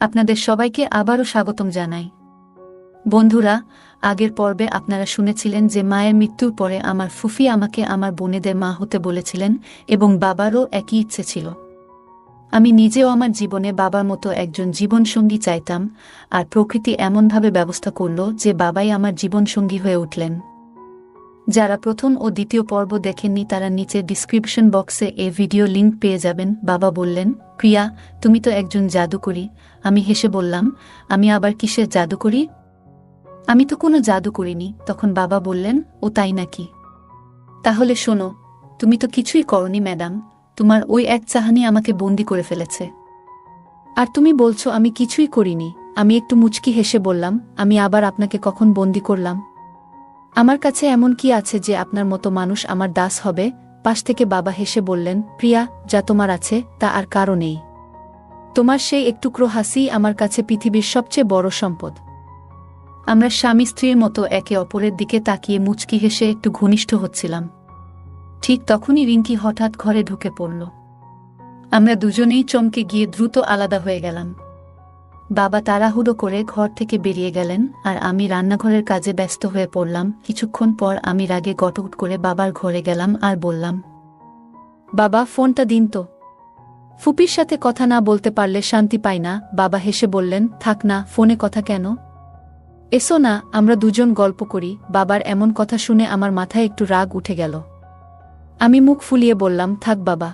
আপনাদের সবাইকে আবারও স্বাগতম জানাই। বন্ধুরা, আগের পর্বে আপনারা শুনেছিলেন যে মায়ের মৃত্যুর পরে আমার ফুফি আমাকে আমার বোনেদের মা হতে বলেছিলেন এবং বাবারও একই ইচ্ছে ছিল। আমি নিজেও আমার জীবনে বাবার মতো একজন জীবনসঙ্গী চাইতাম আর প্রকৃতি এমনভাবে ব্যবস্থা করল যে বাবাই আমার জীবনসঙ্গী হয়ে উঠলেন। যারা প্রথম ও দ্বিতীয় পর্ব দেখেননি তারা নিচে ডিসক্রিপশন বক্সে এ ভিডিও লিংক পেয়ে যাবেন। বাবা বললেন, প্রিয়া, তুমি তো একজন জাদুকরি। আমি হেসে বললাম, আমি আবার কিসের জাদু করি আমি তো কোনো জাদু করিনি তখন বাবা বললেন, ও তাই নাকি? তাহলে শোনো, তুমি তো কিছুই করনি, ম্যাডাম। তোমার ওই এক চাহানি আমাকে বন্দি করে ফেলেছে। আর তুমি বলছো আমি কিছুই করিনি। আমি একটু মুচকি হেসে বললাম, আমি আবার আপনাকে কখন বন্দি করলাম? আমার কাছে এমন কি আছে যে আপনার মতো মানুষ আমার দাস হবে? পাশ থেকে বাবা হেসে বললেন, প্রিয়া, যা তোমার আছে, তা আর কারও নেই। তোমার সেই একটুকরো হাসি আমার কাছে পৃথিবীর সবচেয়ে বড় সম্পদ। আমরা স্বামী স্ত্রীর মতো একে অপরের দিকে তাকিয়ে মুচকি হেসে একটু ঘনিষ্ঠ হচ্ছিলাম। ঠিক তখনই রিঙ্কি হঠাৎ ঘরে ঢুকে পড়ল। আমরা দুজনেই চমকে গিয়ে দ্রুত আলাদা হয়ে গেলাম। বাবা তাড়াহুড়ো করে ঘর থেকে বেরিয়ে গেলেন, আর আমি রান্নাঘরের কাজে ব্যস্ত হয়ে পড়লাম। কিছুক্ষণ পর আমি রাগে গটগট করে বাবার ঘরে গেলাম আর বললাম, বাবা, ফোনটা দিন তো। ফুপির সাথে কথা না বলতে পারলে শান্তি পাই না। বাবা হেসে বললেন, থাক না, ফোনে কথা কেন? এসো না, আমরা দুজন গল্প করি। বাবার এমন কথা শুনে আমার মাথায় একটু রাগ উঠে গেল। আমি মুখ ফুলিয়ে বললাম, থাক বাবা,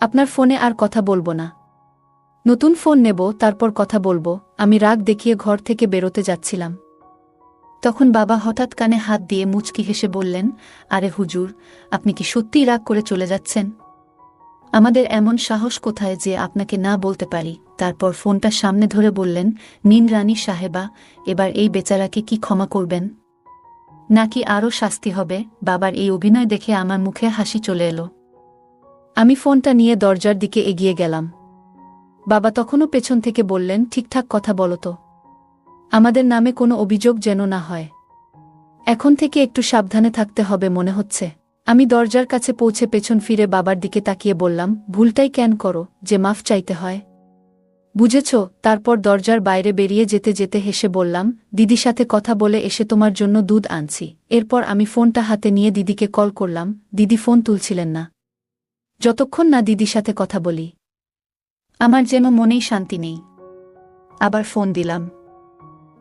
আপনার ফোনে আর কথা বলব না। নতুন ফোন নেব, তারপর কথা বলব। আমি রাগ দেখিয়ে ঘর থেকে বেরোতে যাচ্ছিলাম। তখন বাবা হঠাৎ কানে হাত দিয়ে মুচকি হেসে বললেন, আরে হুজুর, আপনি কি সত্যিই রাগ করে চলে যাচ্ছেন? আমাদের এমন সাহস কোথায় যে আপনাকে না বলতে পারি। তারপর ফোনটা সামনে ধরে বললেন, নিন রানী সাহেবা, এবার এই বেচারাকে কি ক্ষমা করবেন? নাকি আরও শাস্তি হবে? বাবার এই অভিনয় দেখে আমার মুখে হাসি চলে এলো। আমি ফোনটা নিয়ে দরজার দিকে এগিয়ে গেলাম। বাবা তখনও পেছন থেকে বললেন, ঠিকঠাক কথা বলো তো। আমাদের নামে কোনো অভিযোগ যেন না হয়। এখন থেকে একটু সাবধানে থাকতে হবে মনে হচ্ছে। আমি দরজার কাছে পৌঁছে পেছন ফিরে বাবার দিকে তাকিয়ে বললাম, ভুলটাই কেন করো, যে মাফ চাইতে হয়? বুঝেছ? তারপর দরজার বাইরে বেরিয়ে যেতে যেতে হেসে বললাম দিদির সাথে কথা বলে এসে তোমার জন্য দুধ আনছি। এরপর আমি ফোনটা হাতে নিয়ে দিদিকে কল করলাম, দিদি ফোন তুলছিলেন না। যতক্ষণ না দিদির সাথে কথা বলি। আমার যেন মনেই শান্তি নেই। আবার ফোন দিলাম।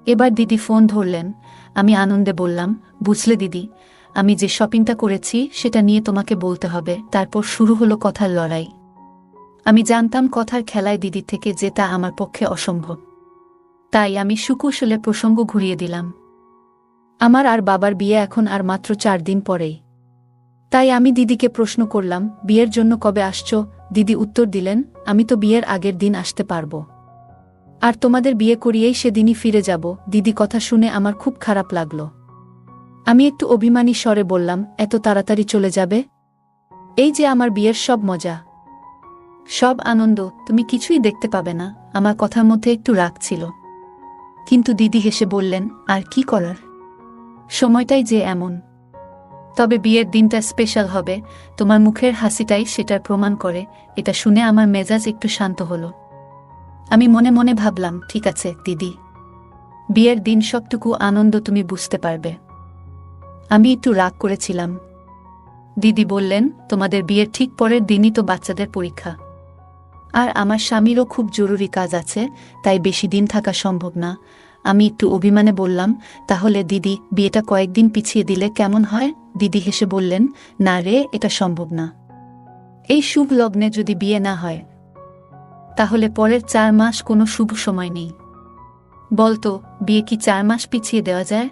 এবার দিদি ফোন ধরলেন। আমি আনন্দে বললাম, বুঝলে দিদি, আমি যে শপিংটা করেছি সেটা নিয়ে তোমাকে বলতে হবে। তারপর শুরু হলো কথার লড়াই। আমি জানতাম কথার খেলায় দিদির থেকে জেতা আমার পক্ষে অসম্ভব। তাই আমি সুকুশলে প্রসঙ্গ ঘুরিয়ে দিলাম। আমার আর বাবার বিয়ে এখন আর মাত্র চার দিন পরেই। তাই আমি দিদিকে প্রশ্ন করলাম, বিয়ের জন্য কবে আসছ? দিদি উত্তর দিলেন, আমি তো বিয়ের আগের দিন আসতে পারব। আর তোমাদের বিয়ে করিয়েই সেদিনই ফিরে যাব। দিদি কথা শুনে আমার খুব খারাপ লাগল। আমি একটু অভিমানী স্বরে বললাম, এত তাড়াতাড়ি চলে যাবে? এই যে আমার বিয়ের সব মজা। সব আনন্দ, তুমি কিছুই দেখতে পাবে না। আমার কথার মধ্যে একটু রাগ ছিল। কিন্তু দিদি হেসে বললেন, আর কি করার? সময়টাই যে এমন। তবে বিয়ের দিনটা স্পেশাল হবে। তোমার মুখের হাসিটাই সেটার প্রমাণ করে। এটা শুনে আমার মেজাজ একটু শান্ত হলো। আমি মনে মনে ভাবলাম, ঠিক আছে, দিদি। বিয়ের দিন সবটুকু আনন্দ তুমি বুঝতে পারবে। আমি একটু রাগ করেছিলাম। দিদি বললেন, তোমাদের বিয়ের ঠিক পরের দিনই তো বাচ্চাদের পরীক্ষা। আর আমার স্বামীরও খুব জরুরি কাজ আছে, তাই বেশি দিন থাকা সম্ভব না। আমি একটু অভিমানে বললাম, তাহলে দিদি, বিয়েটা কয়েকদিন পিছিয়ে দিলে কেমন হয়? দিদি হেসে বললেন, না রে, এটা সম্ভব না। এই শুভ লগ্নে যদি বিয়ে না হয়, তাহলে পরের চার মাস কোনো শুভ সময় নেই। বলতো, বিয়ে কি চার মাস পিছিয়ে দেওয়া যায়?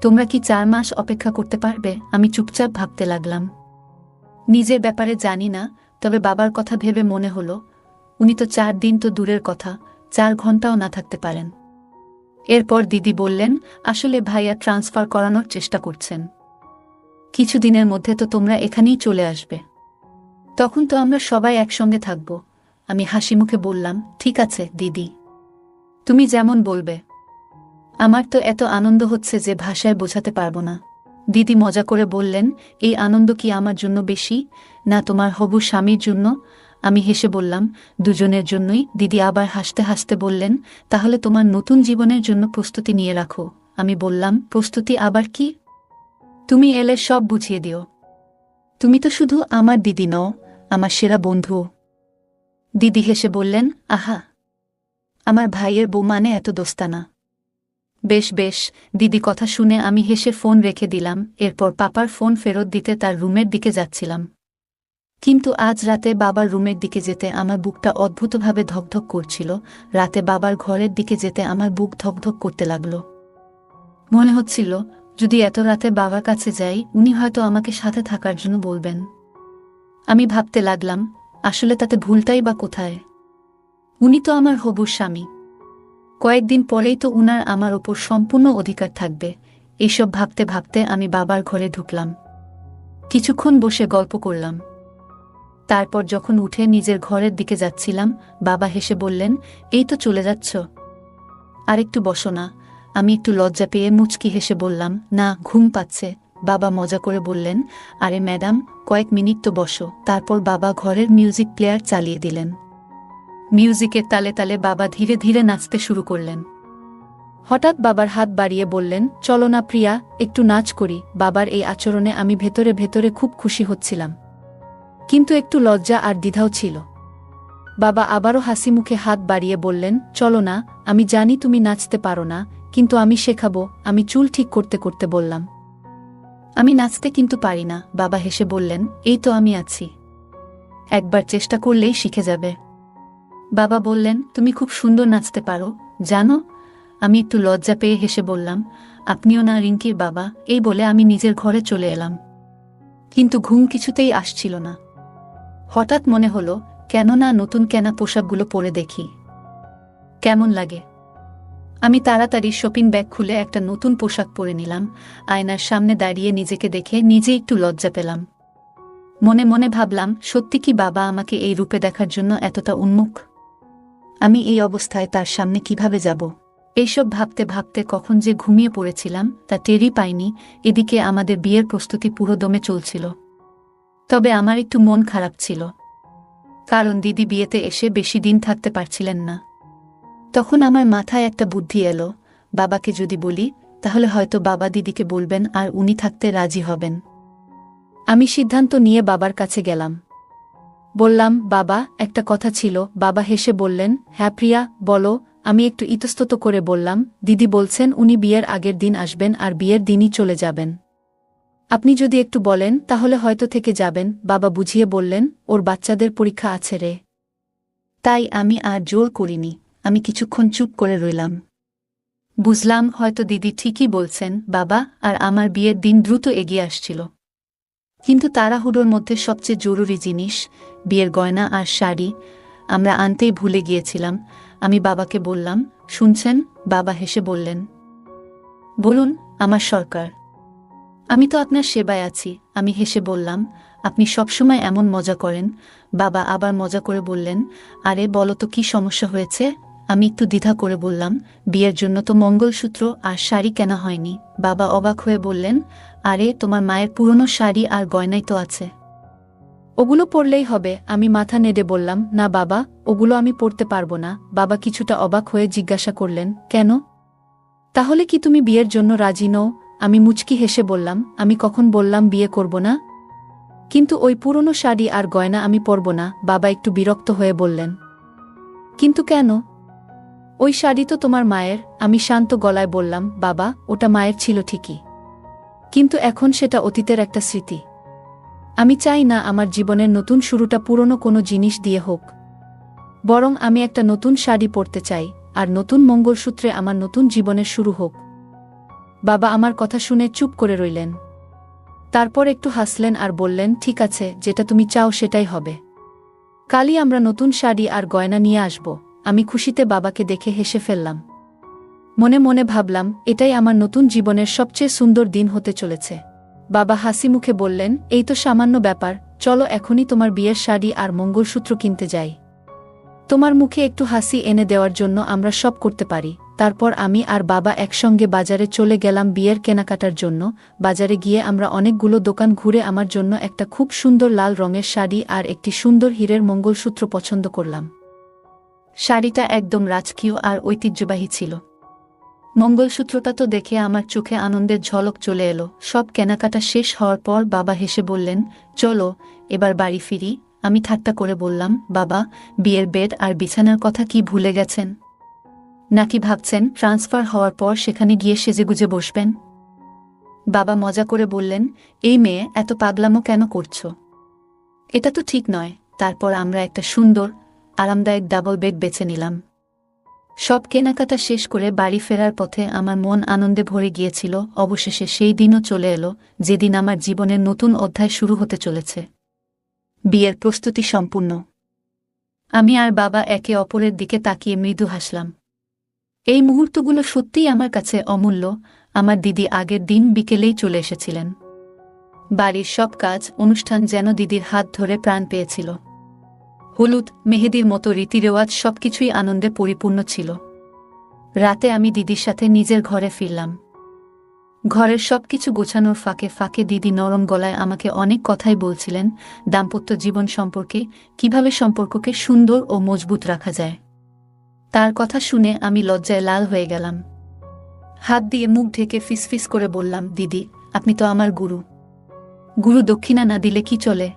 তোমরা কি চার মাস অপেক্ষা করতে পারবে? আমি চুপচাপ ভাবতে লাগলাম। নিজের ব্যাপারে জানি না, তবে বাবার কথা ভেবে মনে হলো, উনি তো চার দিন তো দূরের কথা, চার ঘন্টাও না থাকতে পারেন। এরপর দিদি বললেন, আসলে ভাইয়া ট্রান্সফার করানোর চেষ্টা করছেন। কিছুদিনের মধ্যে তো তোমরা এখানেই চলে আসবে। তখন তো আমরা সবাই একসঙ্গে থাকব। আমি হাসি মুখে বললাম, ঠিক আছে, দিদি। তুমি যেমন বলবে। আমার তো এত আনন্দ হচ্ছে যে ভাষায় বোঝাতে পারব না। দিদি মজা করে বললেন, এই আনন্দ কি আমার জন্য বেশি? না তোমার হবু স্বামীর জন্য? আমি হেসে বললাম, দুজনের জন্যই। দিদি আবার হাসতে হাসতে বললেন, তাহলে তোমার নতুন জীবনের জন্য প্রস্তুতি নিয়ে রাখো। আমি বললাম, প্রস্তুতি আবার কি? তুমি এলে সব বুঝিয়ে দিও। তুমি তো শুধু আমার দিদি নও, আমার সেরা বন্ধু দিদি হেসে বললেন, আহা, আমার ভাইয়ের বউ মানে এত দোস্তানা। বেশ বেশ, দিদি কথা শুনে আমি হেসে ফোন রেখে দিলাম, এরপর পাপার ফোন ফেরত দিতে তার রুমের দিকে যাচ্ছিলাম। কিন্তু আজ রাতে বাবার রুমের দিকে যেতে আমার বুকটা অদ্ভুতভাবে ধকধক করছিল, রাতে বাবার ঘরের দিকে যেতে আমার বুক ধকধক করতে লাগল। মনে হচ্ছিল যদি এত রাতে বাবার কাছে যাই, উনি হয়তো আমাকে সাথে থাকার জন্য বলবেন। আমি ভাবতে লাগলাম, আসলে তাতে ভুলটাই বা কোথায়? উনি তো আমার হবুর স্বামী। কয়েকদিন পরেই তো উনার আমার ওপর সম্পূর্ণ অধিকার থাকবে। এইসব ভাবতে ভাবতে আমি বাবার ঘরে ঢুকলাম। কিছুক্ষণ বসে গল্প করলাম। তারপর যখন উঠে নিজের ঘরের দিকে যাচ্ছিলাম, বাবা হেসে বললেন, এই তো চলে যাচ্ছ। আরেকটু বসো না। আমি একটু লজ্জা পেয়ে মুচকি হেসে বললাম, না, ঘুম পাচ্ছে। বাবা মজা করে বললেন, আরে ম্যাডাম, কয়েক মিনিট তো বসো। তারপর বাবা ঘরের মিউজিক প্লেয়ার চালিয়ে দিলেন। মিউজিকের তালে তালে বাবা ধীরে ধীরে নাচতে শুরু করলেন। হঠাৎ বাবার হাত বাড়িয়ে বললেন, চলো না প্রিয়া, একটু নাচ করি। বাবার এই আচরণে আমি ভেতরে ভেতরে খুব খুশি হচ্ছিলাম। কিন্তু একটু লজ্জা আর দ্বিধাও ছিল। বাবা আবারও হাসি মুখে হাত বাড়িয়ে বললেন, চলো না, আমি জানি তুমি নাচতে পারো না। কিন্তু আমি শেখাবো, আমি চুল ঠিক করতে করতে বললাম। আমি নাচতে কিন্তু পারি না, বাবা হেসে বললেন, এই তো আমি আছি। একবার চেষ্টা করলেই শিখে যাবে। বাবা বললেন, তুমি খুব সুন্দর নাচতে পারো, জানো? আমি একটু লজ্জা পেয়ে হেসে বললাম, আপনিও না রিঙ্কির বাবা, এই বলে আমি নিজের ঘরে চলে এলাম। কিন্তু ঘুম কিছুতেই আসছিল না। হঠাৎ মনে হলো কেন না নতুন কেনা পোশাকগুলো পরে দেখি। কেমন লাগে? আমি তাড়াতাড়ি শপিং ব্যাগ খুলে একটা নতুন পোশাক পরে নিলাম। আয়নার সামনে দাঁড়িয়ে নিজেকে দেখে নিজে একটু লজ্জা পেলাম। মনে মনে ভাবলাম, সত্যি কি বাবা আমাকে এই রূপে দেখার জন্য এতটা উন্মুখ? আমি এই অবস্থায় তার সামনে কীভাবে যাব? এইসব ভাবতে ভাবতে কখন যে ঘুমিয়ে পড়েছিলাম, তা টেরই পাইনি। এদিকে আমাদের বিয়ের প্রস্তুতি পুরো দমে চলছিল। তবে আমার একটু মন খারাপ ছিল। কারণ দিদি বিয়েতে এসে বেশি দিন থাকতে পারছিলেন না। তখন আমার মাথায় একটা বুদ্ধি এলো, বাবাকে যদি বলি, তাহলে হয়তো বাবা দিদিকে বলবেন আর উনি থাকতে রাজি হবেন। আমি সিদ্ধান্ত নিয়ে বাবার কাছে গেলাম। বললাম, বাবা, একটা কথা ছিল। বাবা হেসে বললেন হ্যাঁ প্রিয়া, বলো। আমি একটু ইতস্তত করে বললাম, দিদি বলছেন উনি বিয়ের আগের দিন আসবেন আর বিয়ের দিনই চলে যাবেন। আপনি যদি একটু বলেন, তাহলে হয়তো থেকে যাবেন। বাবা বুঝিয়ে বললেন, ওর বাচ্চাদের পরীক্ষা আছে রে। তাই আমি আর জোর করিনি। আমি কিছুক্ষণ চুপ করে রইলাম। বুঝলাম হয়তো দিদি ঠিকই বলছেন, বাবা আর আমার বিয়ের দিন দ্রুত এগিয়ে আসছিল। কিন্তু তাড়াহুড়োর মধ্যে সবচেয়ে জরুরি জিনিস, বিয়ের গয়না আর শাড়ি, আমরা আনতেই ভুলে গিয়েছিলাম। আমি বাবাকে বললাম, শুনছেন? বাবা হেসে বললেন, বলুন, আমার সরকার। আমি তো আপনার সেবায় আছি। আমি হেসে বললাম, আপনি সবসময় এমন মজা করেন। বাবা আবার মজা করে বললেন, আরে বলো তো কী সমস্যা হয়েছে? আমি একটু দ্বিধা করে বললাম, বিয়ের জন্য তো মঙ্গলসূত্র আর শাড়ি কেনা হয়নি। বাবা অবাক হয়ে বললেন, আরে, তোমার মায়ের পুরনো শাড়ি আর গয়নাই তো আছে। ওগুলো পরলেই হবে, আমি মাথা নেড়ে বললাম, না বাবা, ওগুলো আমি পরতে পারব না। বাবা কিছুটা অবাক হয়ে জিজ্ঞাসা করলেন, কেন? তাহলে কি তুমি বিয়ের জন্য রাজি নও? আমি মুচকি হেসে বললাম, আমি কখন বললাম বিয়ে করব না? কিন্তু ওই পুরনো শাড়ি আর গয়না আমি পরব না। বাবা একটু বিরক্ত হয়ে বললেন, কিন্তু কেন? ওই শাড়ি তো তোমার মায়ের, আমি শান্ত গলায় বললাম, বাবা, ওটা মায়ের ছিল ঠিকই। কিন্তু এখন সেটা অতীতের একটা স্মৃতি। আমি চাই না আমার জীবনের নতুন শুরুটা পুরনো কোনো জিনিস দিয়ে হোক। বরং আমি একটা নতুন শাড়ি পরতে চাই, আর নতুন মঙ্গলসূত্রে আমার নতুন জীবনের শুরু হোক। বাবা আমার কথা শুনে চুপ করে রইলেন। তারপর একটু হাসলেন আর বললেন, ঠিক আছে, যেটা তুমি চাও সেটাই হবে। কালই আমরা নতুন শাড়ি আর গয়না নিয়ে আসব। আমি খুশিতে বাবাকে দেখে হেসে ফেললাম। মনে মনে ভাবলাম, এটাই আমার নতুন জীবনের সবচেয়ে সুন্দর দিন হতে চলেছে। বাবা হাসি মুখে বললেন, এই তো সামান্য ব্যাপার, চলো এখনই তোমার বিয়ের শাড়ি আর মঙ্গলসূত্র কিনতে যাই। তোমার মুখে একটু হাসি এনে দেওয়ার জন্য আমরা সব করতে পারি। তারপর আমি আর বাবা একসঙ্গে বাজারে চলে গেলাম বিয়ের কেনাকাটার জন্য। বাজারে গিয়ে আমরা অনেকগুলো দোকান ঘুরে আমার জন্য একটা খুব সুন্দর লাল রঙের শাড়ি আর একটি সুন্দর হীরের মঙ্গলসূত্র পছন্দ করলাম। শাড়িটা একদম রাজকীয় আর ঐতিহ্যবাহী ছিল। মঙ্গলসূত্রটা তো দেখে আমার চোখে আনন্দের ঝলক চলে এলো। সব কেনাকাটা শেষ হওয়ার পর বাবা হেসে বললেন, চলো, এবার বাড়ি ফিরি। আমি ঠাট্টা করে বললাম, বাবা, বিয়ের বেড আর বিছানার কথা কি ভুলে গেছেন? নাকি ভাবছেন ট্রান্সফার হওয়ার পর সেখানে গিয়ে সেজেগুজে বসবেন? বাবা মজা করে বললেন, এই মেয়ে, এত পাগলামো কেন করছ? এটা তো ঠিক নয়। তারপর আমরা একটা সুন্দর আরামদায়ক ডাবল বেড বেছে নিলাম। সব কেনাকাটা শেষ করে বাড়ি ফেরার পথে আমার মন আনন্দে ভরে গিয়েছিল। অবশেষে সেই দিনও চলে এলো, যেদিন আমার জীবনের নতুন অধ্যায় শুরু হতে চলেছে। বিয়ের প্রস্তুতি সম্পূর্ণ। আমি আর বাবা একে অপরের দিকে তাকিয়ে মৃদু হাসলাম। এই মুহূর্তগুলো সত্যিই আমার কাছে অমূল্য। আমার দিদি আগের দিন বিকেলেই চলে এসেছিলেন। বাড়ির সব কাজ, অনুষ্ঠান যেন দিদির হাত ধরে প্রাণ পেয়েছিল। হলুদ, মেহেদির মতো রীতিরেওয়াজ সবকিছুই আনন্দে পরিপূর্ণ ছিল। রাতে আমি দিদির সাথে নিজের ঘরে ফিরলাম। ঘরের সবকিছু গোছানোর ফাঁকে ফাঁকে দিদি নরম গলায় আমাকে অনেক কথাই বলছিলেন, দাম্পত্য জীবন সম্পর্কে, কীভাবে সম্পর্ককে সুন্দর ও মজবুত রাখা যায়। তার কথা শুনে আমি লজ্জায় লাল হয়ে গেলাম। হাত দিয়ে মুখ ঢেকে ফিসফিস করে বললাম, দিদি, আপনি তো আমার গুরু। গুরু দক্ষিণা না দিলে কি চলে?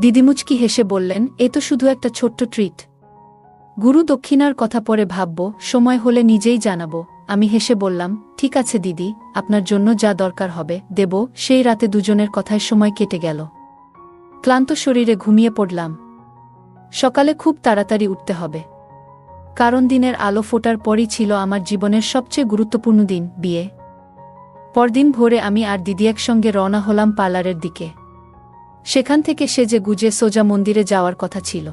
দিদিমুচকি হেসে বললেন, এ তো শুধু একটা ছোট্ট ট্রিট গুরু দক্ষিণার কথা পরে ভাবব, সময় হলে নিজেই জানাব। আমি হেসে বললাম, ঠিক আছে দিদি, আপনার জন্য যা দরকার হবে, দেব। সেই রাতে দুজনের কথায় সময় কেটে গেল। ক্লান্ত শরীরে ঘুমিয়ে পড়লাম। সকালে খুব তাড়াতাড়ি উঠতে হবে। কারণ দিনের আলো ফোটার পরই ছিল আমার জীবনের সবচেয়ে গুরুত্বপূর্ণ দিন, বিয়ে। পরদিন ভোরে আমি আর দিদি একসঙ্গে রওনা হলাম পার্লারের দিকে। সেখান থেকে সে যে গুজে সোজা মন্দিরে যাওয়ার কথা ছিল।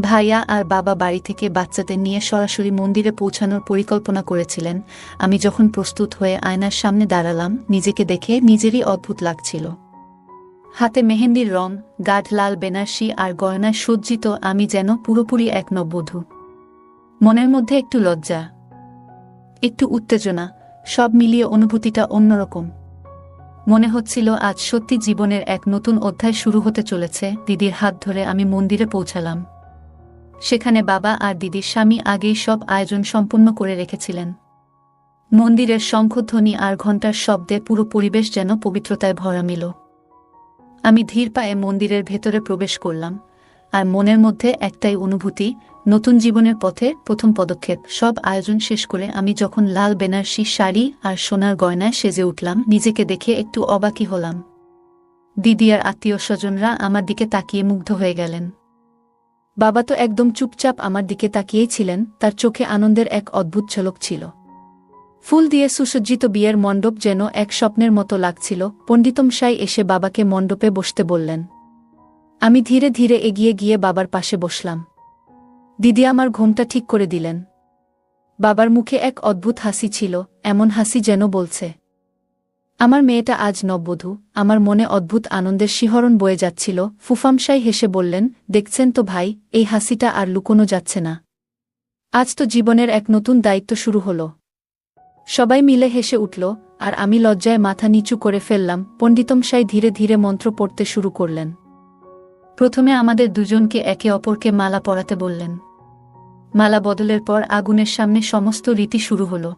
ভাইয়া আর বাবা বাড়ি থেকে বাচ্চাদের নিয়ে সরাসরি মন্দিরে পৌঁছানোর পরিকল্পনা করেছিলেন। আমি যখন প্রস্তুত হয়ে আয়নার সামনে দাঁড়ালাম, নিজেকে দেখে নিজেরই অদ্ভুত লাগছিল। হাতে মেহেন্দির রং, গাঢ় লাল বেনারসি আর গয়নায় সজ্জিত আমি যেন পুরোপুরি এক নববধূ। মনের মধ্যে একটু লজ্জা, একটু উত্তেজনা, সব মিলিয়ে অনুভূতিটা অন্যরকম। মনে হচ্ছিল আজ সত্যি জীবনের এক নতুন অধ্যায় শুরু হতে চলেছে, দিদির হাত ধরে আমি মন্দিরে পৌঁছালাম। সেখানে বাবা আর দিদির স্বামী আগেই সব আয়োজন সম্পূর্ণ করে রেখেছিলেন। মন্দিরের শঙ্খধ্বনি আর ঘণ্টার শব্দে পুরো পরিবেশ যেন পবিত্রতায় ভরা মিল। আমি ধীর পায়ে মন্দিরের ভেতরে প্রবেশ করলাম। আর মনের মধ্যে একটাই অনুভূতি, নতুন জীবনের পথে প্রথম পদক্ষেপ। সব আয়োজন শেষ করে আমি যখন লাল বেনারসি শাড়ি আর সোনার গয়নায় সেজে উঠলাম, নিজেকে দেখে একটু অবাকি হলাম। দিদি আর আত্মীয় স্বজনরা আমার দিকে তাকিয়ে মুগ্ধ হয়ে গেলেন। বাবা তো একদম চুপচাপ আমার দিকে তাকিয়েই ছিলেন, তার চোখে আনন্দের এক অদ্ভুত ঝলক ছিল। ফুল দিয়ে সুসজ্জিত বিয়ের মণ্ডপ যেন এক স্বপ্নের মতো লাগছিল, পণ্ডিতম সাই এসে বাবাকে মণ্ডপে বসতে বললেন। আমি ধীরে ধীরে এগিয়ে গিয়ে বাবার পাশে বসলাম। দিদি আমার ঘুমটা ঠিক করে দিলেন। বাবার মুখে এক অদ্ভুত হাসি ছিল, এমন হাসি যেন বলছে, আমার মেয়েটা আজ নববধূ, আমার মনে অদ্ভুত আনন্দের শিহরণ বয়ে যাচ্ছিল। ফুফামশাই হেসে বললেন, দেখছেন তো ভাই, এই হাসিটা আর লুকোনো যাচ্ছে না। আজ তো জীবনের এক নতুন দায়িত্ব শুরু হল। সবাই মিলে হেসে উঠল, আর আমি লজ্জায় মাথা নিচু করে ফেললাম। পণ্ডিতমশাই ধীরে ধীরে মন্ত্র পড়তে শুরু করলেন প্রথমে আমাদের দুজনকে একে অপরকে মালা পরাতে বললেন। মালা বদলের পর আগুনের সামনে সমস্ত রীতি শুরু হল।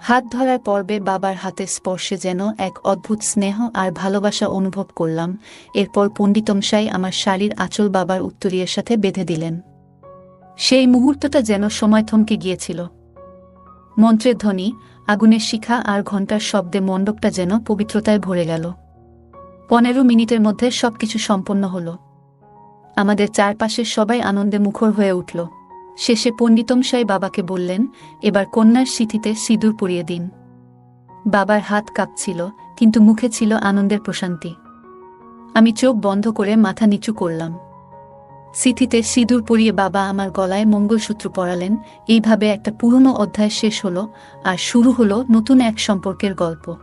হাত ধরার পর্বে বাবার হাতের স্পর্শে যেন এক অদ্ভুত স্নেহ আর ভালোবাসা অনুভব করলাম, এরপর পণ্ডিতমশাই আমার শাড়ির আঁচল বাবার উত্তরীয়ের সাথে বেঁধে দিলেন। সেই মুহূর্তটা যেন সময় থমকে গিয়েছিল। মন্ত্রের ধ্বনি, আগুনের শিখা আর ঘণ্টার শব্দে মণ্ডপটা যেন পবিত্রতায় ভরে গেল। পনেরো মিনিটের মধ্যে সবকিছু সম্পন্ন হল। আমাদের চারপাশের সবাই আনন্দে মুখর হয়ে উঠল। শেষে পণ্ডিতমশাই বাবাকে বললেন, এবার কন্যার স্মৃতিতে সিঁদুর পরিয়ে দিন। বাবার হাত কাঁপছিল, কিন্তু মুখে ছিল আনন্দের প্রশান্তি। আমি চোখ বন্ধ করে মাথা নিচু করলাম। সিথিতে সিঁদুর পরিয়ে বাবা আমার গলায় মঙ্গলসূত্র পরালেন। এইভাবে একটা পুরনো অধ্যায় শেষ হলো আর শুরু হলো নতুন এক সম্পর্কের গল্প।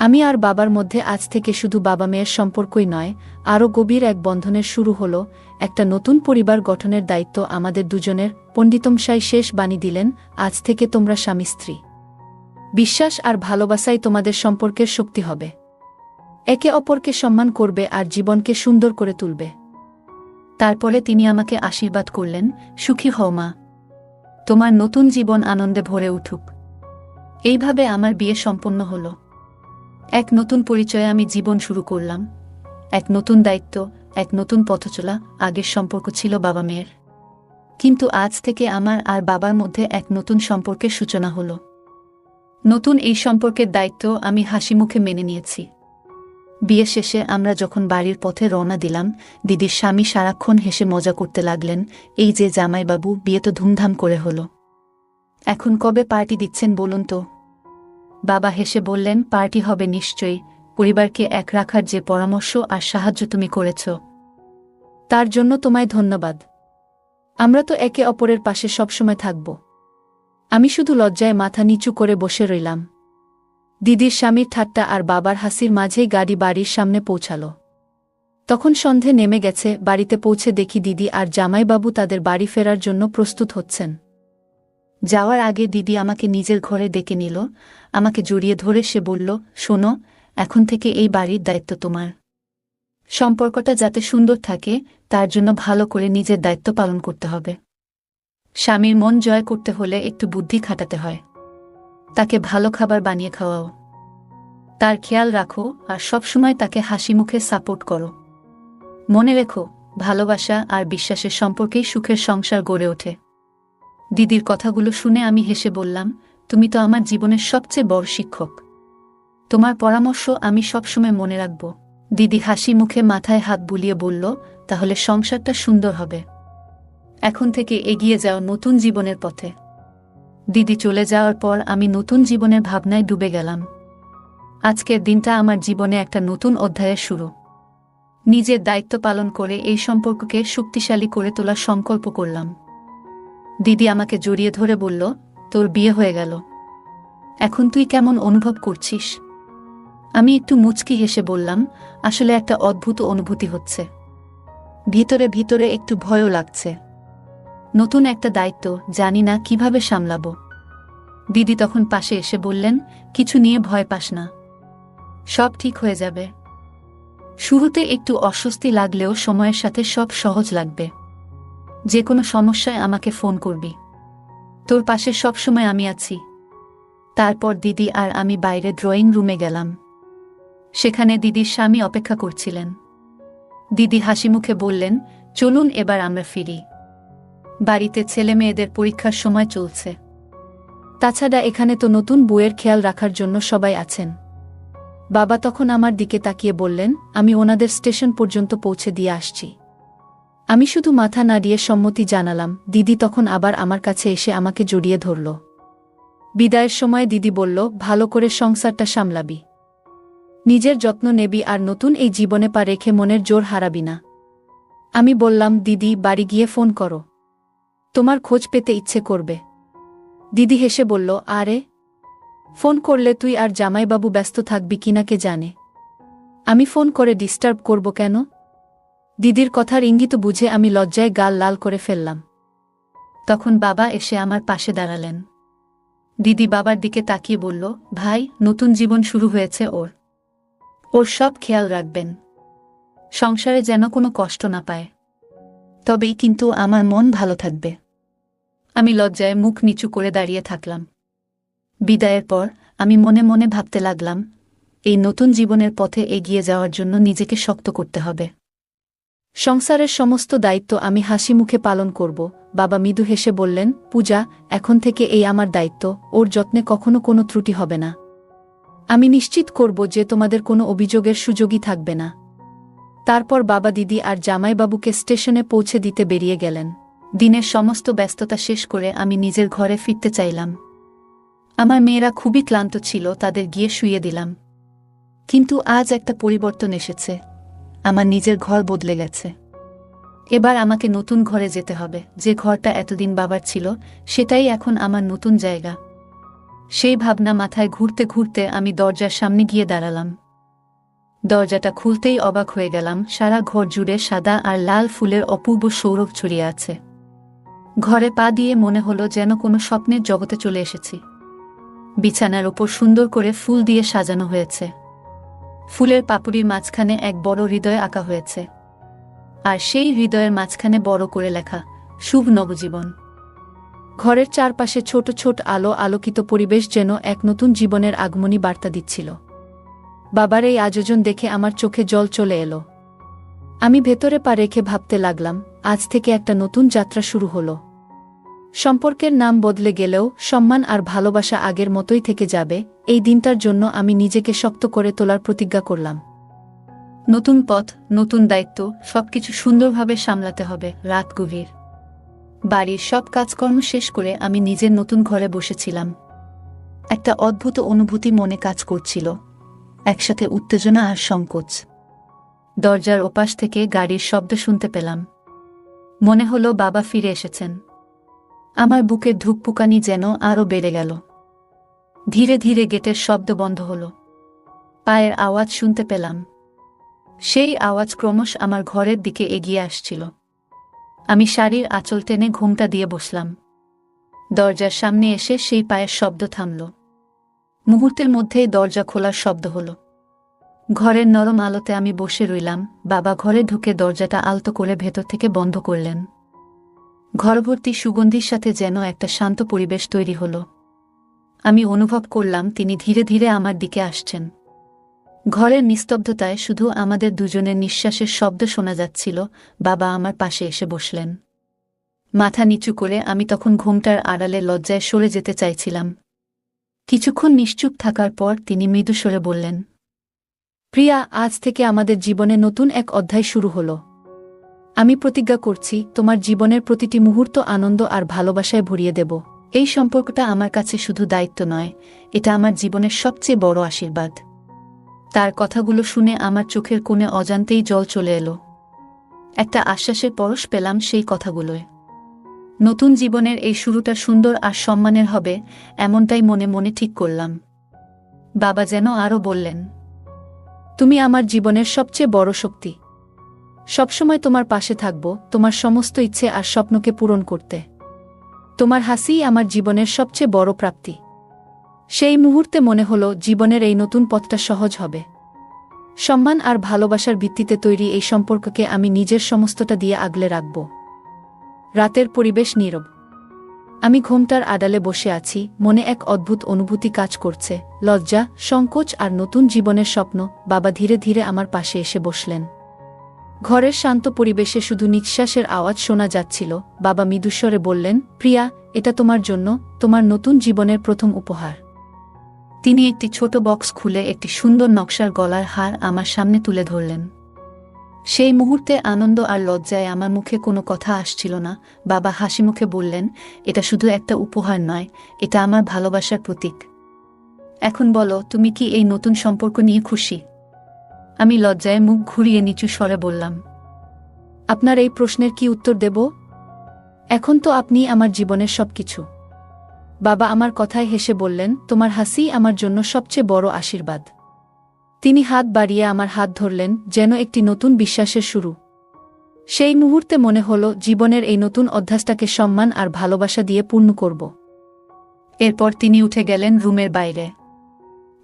আমি আর বাবার মধ্যে আজ থেকে শুধু বাবা মেয়ের সম্পর্কই নয়, আরও গভীর এক বন্ধনের শুরু হল, একটা নতুন পরিবার গঠনের দায়িত্ব আমাদের দুজনের পণ্ডিতমশাই শেষ বাণী দিলেন, আজ থেকে তোমরা স্বামী স্ত্রী। বিশ্বাস আর ভালোবাসাই তোমাদের সম্পর্কের শক্তি হবে। একে অপরকে সম্মান করবে আর জীবনকে সুন্দর করে তুলবে। তারপরে তিনি আমাকে আশীর্বাদ করলেন, সুখী হও মা। তোমার নতুন জীবন আনন্দে ভরে উঠুক। এইভাবে আমার বিয়ে সম্পন্ন হল। এক নতুন পরিচয়ে আমি জীবন শুরু করলাম। এক নতুন দায়িত্ব, এক নতুন পথচলা, আগের সম্পর্ক ছিল বাবা মেয়ের। কিন্তু আজ থেকে আমার আর বাবার মধ্যে এক নতুন সম্পর্কের সূচনা হলো। নতুন এই সম্পর্কের দায়িত্ব আমি হাসি মুখে মেনে নিয়েছি। বিয়ে শেষে আমরা যখন বাড়ির পথে রওনা দিলাম, দিদির স্বামী সারাক্ষণ হেসে মজা করতে লাগলেন, এই যে জামাইবাবু, বিয়ে তো ধুমধাম করে হলো। এখন কবে পার্টি দিচ্ছেন বলুন তো? বাবা হেসে বললেন, পার্টি হবে নিশ্চয়ই। পরিবারকে এক রাখার যে পরামর্শ আর সাহায্য তুমি করেছ। তার জন্য তোমায় ধন্যবাদ। আমরা তো একে অপরের পাশে সবসময় থাকব। আমি শুধু লজ্জায় মাথা নিচু করে বসে রইলাম। দিদির স্বামীর ঠাট্টা আর বাবার হাসির মাঝেই গাড়ি বাড়ির সামনে পৌঁছাল। তখন সন্ধে নেমে গেছে, বাড়িতে পৌঁছে দেখি দিদি আর জামাইবাবু তাদের বাড়ি ফেরার জন্য প্রস্তুত হচ্ছেন। যাওয়ার আগে দিদি আমাকে নিজের ঘরে ডেকে নিল। আমাকে জড়িয়ে ধরে সে বলল, শোনো, এখন থেকে এই বাড়ির দায়িত্ব তোমার। সম্পর্কটা যাতে সুন্দর থাকে, তার জন্য ভালো করে নিজের দায়িত্ব পালন করতে হবে। স্বামীর মন জয় করতে হলে একটু বুদ্ধি খাটাতে হয়। তাকে ভালো খাবার বানিয়ে খাওয়াও। তার খেয়াল রাখো আর সবসময় তাকে হাসি মুখে সাপোর্ট করো। মনে রেখো, ভালোবাসা আর বিশ্বাসের সম্পর্কেই সুখের সংসার গড়ে ওঠে। দিদির কথাগুলো শুনে আমি হেসে বললাম, তুমি তো আমার জীবনের সবচেয়ে বড় শিক্ষক। তোমার পরামর্শ আমি সবসময় মনে রাখব। দিদি হাসি মুখে মাথায় হাত বুলিয়ে বলল, তাহলে সংসারটা সুন্দর হবে। এখন থেকে এগিয়ে যাও নতুন জীবনের পথে। দিদি চলে যাওয়ার পর আমি নতুন জীবনের ভাবনায় ডুবে গেলাম। আজকের দিনটা আমার জীবনে একটা নতুন অধ্যায়ের শুরু। নিজের দায়িত্ব পালন করে এই সম্পর্ককে শক্তিশালী করে তোলার সংকল্প করলাম। দিদি আমাকে জড়িয়ে ধরে বলল, তোর বিয়ে হয়ে গেল। এখন তুই কেমন অনুভব করছিস? আমি একটু মুচকি হেসে বললাম, আসলে একটা অদ্ভুত অনুভূতি হচ্ছে। ভিতরে ভিতরে একটু ভয়ও লাগছে। নতুন একটা দায়িত্ব, জানি না কীভাবে সামলাব। দিদি তখন পাশে এসে বললেন, কিছু নিয়ে ভয় পাস না। সব ঠিক হয়ে যাবে। শুরুতে একটু অস্বস্তি লাগলেও সময়ের সাথে সব সহজ লাগবে। যে কোনো সমস্যায় আমাকে ফোন করবি। তোর পাশে সবসময় আমি আছি। তারপর দিদি আর আমি বাইরে ড্রয়িং রুমে গেলাম। সেখানে দিদির স্বামী অপেক্ষা করছিলেন। দিদি হাসি মুখে বললেন, চলুন এবার আমরা ফিরি। বাড়িতে ছেলে মেয়েদের পরীক্ষার সময় চলছে। তাছাড়া এখানে তো নতুন বইয়ের খেয়াল রাখার জন্য সবাই আছেন। বাবা তখন আমার দিকে তাকিয়ে বললেন, আমি ওনাদের স্টেশন পর্যন্ত পৌঁছে দিয়ে আসছি। আমি শুধু মাথা নাড়িয়ে সম্মতি জানালাম, দিদি তখন আবার আমার কাছে এসে আমাকে জড়িয়ে ধরল। বিদায়ের সময় দিদি বলল, ভালো করে সংসারটা সামলাবি। নিজের যত্ন নেবি আর নতুন এই জীবনে পা রেখে মনের জোর হারাবি না। আমি বললাম, দিদি, বাড়ি গিয়ে ফোন করো। তোমার খোঁজ পেতে ইচ্ছে করবে। দিদি হেসে বলল, আরে, ফোন করলে তুই আর জামাইবাবু ব্যস্ত থাকবি কিনা কে জানে? আমি ফোন করে ডিস্টার্ব করব কেন? দিদির কথার ইঙ্গিত বুঝে আমি লজ্জায় গাল লাল করে ফেললাম। তখন বাবা এসে আমার পাশে দাঁড়ালেন। দিদি বাবার দিকে তাকিয়ে বলল, ভাই, নতুন জীবন শুরু হয়েছে ওর। ওর সব খেয়াল রাখবেন। সংসারে যেন কোনো কষ্ট না পায়। তবেই কিন্তু আমার মন ভালো থাকবে। আমি লজ্জায় মুখ নিচু করে দাঁড়িয়ে থাকলাম। বিদায়ের পর আমি মনে মনে ভাবতে লাগলাম, এই নতুন জীবনের পথে এগিয়ে যাওয়ার জন্য নিজেকে শক্ত করতে হবে। সংসারের সমস্ত দায়িত্ব আমি হাসি মুখে পালন করব। বাবা মৃদু হেসে বললেন, পূজা, এখন থেকে এই আমার দায়িত্ব, ওর যত্নে কখনো কোনো ত্রুটি হবে না। আমি নিশ্চিত করব যে তোমাদের কোনো অভিযোগের সুযোগই থাকবে না। তারপর বাবা দিদি আর জামাইবাবুকে স্টেশনে পৌঁছে দিতে বেরিয়ে গেলেন। দিনের সমস্ত ব্যস্ততা শেষ করে আমি নিজের ঘরে ফিরতে চাইলাম। আমার মেয়েরা খুবই ক্লান্ত ছিল, তাদের গিয়ে শুয়ে দিলাম। কিন্তু আজ একটা পরিবর্তন এসেছে। আমার নিজের ঘর বদলে গেছে। এবার আমাকে নতুন ঘরে যেতে হবে। যে ঘরটা এতদিন বাবার ছিল, সেটাই এখন আমার নতুন জায়গা। সেই ভাবনা মাথায় ঘুরতে ঘুরতে আমি দরজার সামনে গিয়ে দাঁড়ালাম। দরজাটা খুলতেই অবাক হয়ে গেলাম, সারা ঘর জুড়ে সাদা আর লাল ফুলের অপূর্ব সৌরভ ছড়িয়ে আছে। ঘরে পা দিয়ে মনে হলো যেন কোনো স্বপ্নের জগতে চলে এসেছি। বিছানার ওপর সুন্দর করে ফুল দিয়ে সাজানো হয়েছে। ফুলের পাপড়ির মাঝখানে এক বড় হৃদয় আঁকা হয়েছে। আর সেই হৃদয়ের মাঝখানে বড় করে লেখা, শুভ নবজীবন। ঘরের চারপাশে ছোট ছোট আলো আলোকিত পরিবেশ যেন এক নতুন জীবনের আগমনী বার্তা দিচ্ছিল। বাবার এই আয়োজন দেখে আমার চোখে জল চলে এলো। আমি ভেতরে পা রেখে ভাবতে লাগলাম, আজ থেকে একটা নতুন যাত্রা শুরু হলো। সম্পর্কের নাম বদলে গেলেও সম্মান আর ভালোবাসা আগের মতোই থেকে যাবে, এই দিনটার জন্য আমি নিজেকে শক্ত করে তোলার প্রতিজ্ঞা করলাম। নতুন পথ, নতুন দায়িত্ব, সবকিছু সুন্দরভাবে সামলাতে হবে, রাত গভীর। বাড়ির সব কাজকর্ম শেষ করে আমি নিজের নতুন ঘরে বসেছিলাম। একটা অদ্ভুত অনুভূতি মনে কাজ করছিল। একসাথে উত্তেজনা আর সংকোচ। দরজার ওপাশ থেকে গাড়ির শব্দ শুনতে পেলাম। মনে হলো বাবা ফিরে এসেছেন। আমার বুকের ধুকপুকানি যেন আরও বেড়ে গেল। ধীরে ধীরে গেটের শব্দ বন্ধ হলো। পায়ের আওয়াজ শুনতে পেলাম। সেই আওয়াজ ক্রমশ আমার ঘরের দিকে এগিয়ে আসছিল। আমি শাড়ির আঁচল টেনে ঘুমটা দিয়ে বসলাম। দরজার সামনে এসে সেই পায়ের শব্দ থামল। মুহূর্তের মধ্যেই দরজা খোলার শব্দ হলো। ঘরের নরম আলোতে আমি বসে রইলাম। বাবা ঘরে ঢুকে দরজাটা আলতো করে ভেতর থেকে বন্ধ করলেন। ঘরভর্তি সুগন্ধির সাথে যেন একটা শান্ত পরিবেশ তৈরি হলো। আমি অনুভব করলাম তিনি ধীরে ধীরে আমার দিকে আসছেন। ঘরের নিস্তব্ধতায় শুধু আমাদের দুজনের নিঃশ্বাসের শব্দ শোনা যাচ্ছিল, বাবা আমার পাশে এসে বসলেন। মাথা নিচু করে আমি তখন ঘুমটার আড়ালে লজ্জায় সরে যেতে চাইছিলাম। কিছুক্ষণ নিশ্চুপ থাকার পর তিনি মৃদু সরে বললেন, প্রিয়া, আজ থেকে আমাদের জীবনে নতুন এক অধ্যায় শুরু হলো। আমি প্রতিজ্ঞা করছি, তোমার জীবনের প্রতিটি মুহূর্ত আনন্দ আর ভালোবাসায় ভরিয়ে দেব। এই সম্পর্কটা আমার কাছে শুধু দায়িত্ব নয়, এটা আমার জীবনের সবচেয়ে বড় আশীর্বাদ। তার কথাগুলো শুনে আমার চোখের কোণে অজান্তেই জল চলে এলো। একটা আশ্বাসের পরশ পেলাম সেই কথাগুলোয়। নতুন জীবনের এই শুরুটা সুন্দর আর সম্মানের হবে, এমনটাই মনে মনে ঠিক করলাম। বাবা যেন আরও বললেন, তুমি আমার জীবনের সবচেয়ে বড় শক্তি। সবসময় তোমার পাশে থাকব, তোমার সমস্ত ইচ্ছে আর স্বপ্নকে পূরণ করতে। তোমার হাসিই আমার জীবনের সবচেয়ে বড় প্রাপ্তি। সেই মুহূর্তে মনে হলো জীবনের এই নতুন পথটা সহজ হবে। সম্মান আর ভালোবাসার ভিত্তিতে তৈরি এই সম্পর্ককে আমি নিজের সমস্তটা দিয়ে আগলে রাখব। রাতের পরিবেশ নীরব। আমি ঘোমটার আড়ালে বসে আছি, মনে এক অদ্ভুত অনুভূতি কাজ করছে, লজ্জা, সংকোচ আর নতুন জীবনের স্বপ্ন বাবা ধীরে ধীরে আমার পাশে এসে বসলেন। ঘরের শান্ত পরিবেশে শুধু নিঃশ্বাসের আওয়াজ শোনা যাচ্ছিল। বাবা মৃদুস্বরে বললেন, প্রিয়া, এটা তোমার জন্য, তোমার নতুন জীবনের প্রথম উপহার। তিনি একটি ছোট বক্স খুলে একটি সুন্দর নকশার গলার হার আমার সামনে তুলে ধরলেন। সেই মুহূর্তে আনন্দ আর লজ্জায় আমার মুখে কোনো কথা আসছিল না। বাবা হাসি মুখে বললেন, এটা শুধু একটা উপহার নয়, এটা আমার ভালোবাসার প্রতীক। এখন বলো, তুমি কি এই নতুন সম্পর্ক নিয়ে খুশি? আমি লজ্জায় মুখ ঘুরিয়ে নিচু স্বরে বললাম, আপনার এই প্রশ্নের কি উত্তর দেব? এখন তো আপনি আমার জীবনের সবকিছু। বাবা আমার কথায় হেসে বললেন, তোমার হাসি আমার জন্য সবচেয়ে বড় আশীর্বাদ। তিনি হাত বাড়িয়ে আমার হাত ধরলেন, যেন একটি নতুন বিশ্বাসের শুরু। সেই মুহূর্তে মনে হল, জীবনের এই নতুন অধ্যাসটাকে সম্মান আর ভালোবাসা দিয়ে পূর্ণ করব। এরপর তিনি উঠে গেলেন রুমের বাইরে।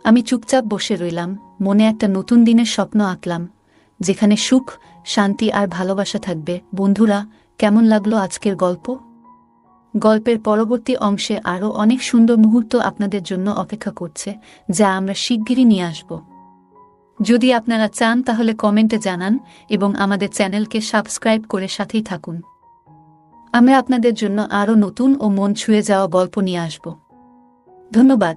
আমি চুপচাপ বসে রইলাম। মনে একটা নতুন দিনের স্বপ্ন আঁকলাম, যেখানে সুখ, শান্তি আর ভালোবাসা থাকবে। বন্ধুরা, কেমন লাগল আজকের গল্প? গল্পের পরবর্তী অংশে আরও অনেক সুন্দর মুহূর্ত আপনাদের জন্য অপেক্ষা করছে, যা আমরা শিগগিরই নিয়ে আসব। যদি আপনারা চান তাহলে কমেন্টে জানান এবং আমাদের চ্যানেলকে সাবস্ক্রাইব করে সাথেই থাকুন। আমরা আপনাদের জন্য আরও নতুন ও মন ছুঁয়ে যাওয়া গল্প নিয়ে আসব। ধন্যবাদ।